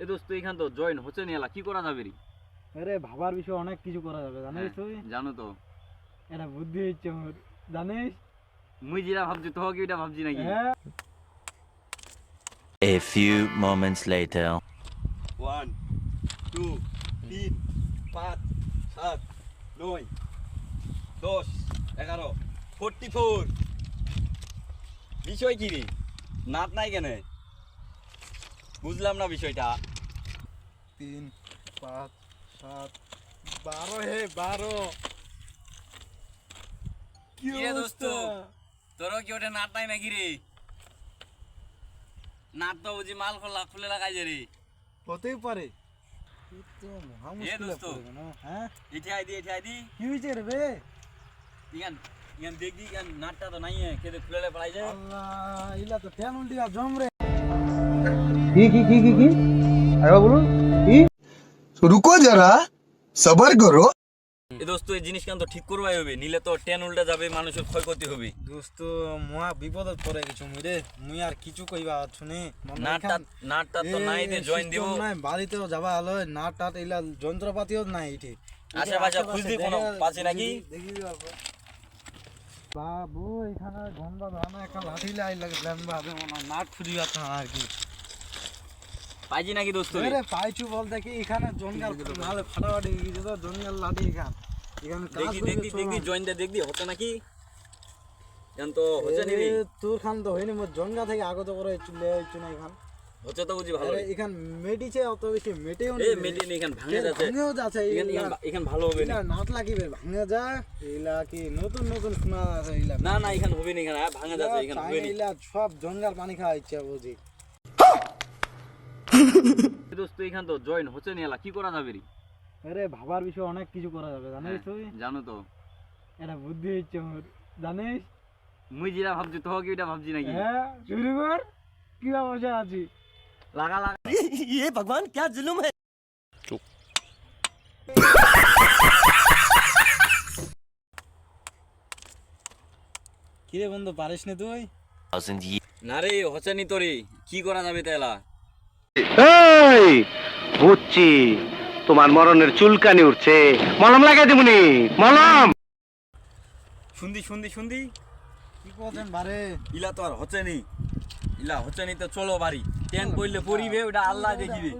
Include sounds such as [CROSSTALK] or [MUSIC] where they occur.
এ দোস্ত এখান তো জয়েন হচ্ছে নি এলা কি করা যাবে রে? আরে ভাবার বিষয়ে অনেক কিছু করা যাবে জানিস হ্যাঁ, তুই জানো তো। এটা বুদ্ধি হচ্ছে মোর জানিস? মুই যেটা ভাবছি তো কি এটা ভাবছি নাকি? হ্যাঁ। A few moments later. One two তিন পাঁচ সাত নয় দশ এগারো ফোরটি ফোর বিষয় কি রে? নাট নাই কেন? বুঝলাম না বিষয়টা। তিন পাঁচ সাত বারো হে বারো। কি কি রে দোস্ত? তোরও কি ওটা নাট নাই নাকি রে? নাট তো বুঝি মাল খোলা খুলে লাগাই যে রে। হতেই পারে। এ দোস্ত। হ্যাঁ? আই দি আই দি। কি হয়েছে রে বে? ইয়ান দেখ নাটটা তো নাই খেতে খুলে পড়াই যায় আল্লাহ ইলা তো টেন উল্টিয়া জম রে। কি কি নাই বাবু এখানে গন্ধ ধানা একটা লাঠি লাই লাগে ব্যান বাদে নাট খুঁজিবা আর কি। পাইছি নাকি দোস্ত আরে পাইছু বলতে কি এখানে জঙ্গল নালে ফাটাফাটি তো জঙ্গল এখান। এখানে দেখি দেখি দেখি দেখি নাকি? তো হচ্ছে নি তোর খান তো হয়নি মোর জঙ্গা থেকে আগত করে চলে আইছু না এখান। হচ্ছে তো বুঝি ভালো এখান মেডিছে অত বেশি মেটেও এ মেটে নি এখান ভাঙে যাচ্ছে। ভাঙেও যাচ্ছে এখান। এখান- ভালো হবে না। নাট লাগিবে ভাঙে যা। এগুলা কি নতুন নতুন শোনা আছে এগুলা না না এখান হবে না এখান ভাঙা যাচ্ছে এখান হবে না। এগুলা সব জঙ্গল পানি খাওয়া ইচ্ছা বুঝি। [LAUGHS] দোস্ত এখান তো জয়েন হচ্ছে নি এলা কি করা যাবে রে? আরে ভাবার বিষয়ে অনেক কিছু করা যাবে জানিস হ্যাঁ, তুই? জানো তো। এটা বুদ্ধি হচ্ছে মোর জানিস? মুই যেটা ভাবছি তো কি এটা ভাবছি নাকি? হ্যাঁ শুরু কর কি আছি? লাগা লাগা। কিরে বন্ধু পারিস না তুই? না রে হচ্ছে নি তো রে কি করা যাবে তাইলা এই বুঝছি। তোমার মরণের চুলকানি উঠছে। মলম লাগাই দেবনি মলম। শুনদি শুনদি শুনদি। কি করছেন বারে? ইলা তো আর হচ্ছে নি। ইলা হচ্ছে নি তো চলো বাড়ি। টেন পড়লে পড়িবে ওটা আল্লাহ দেখিবে।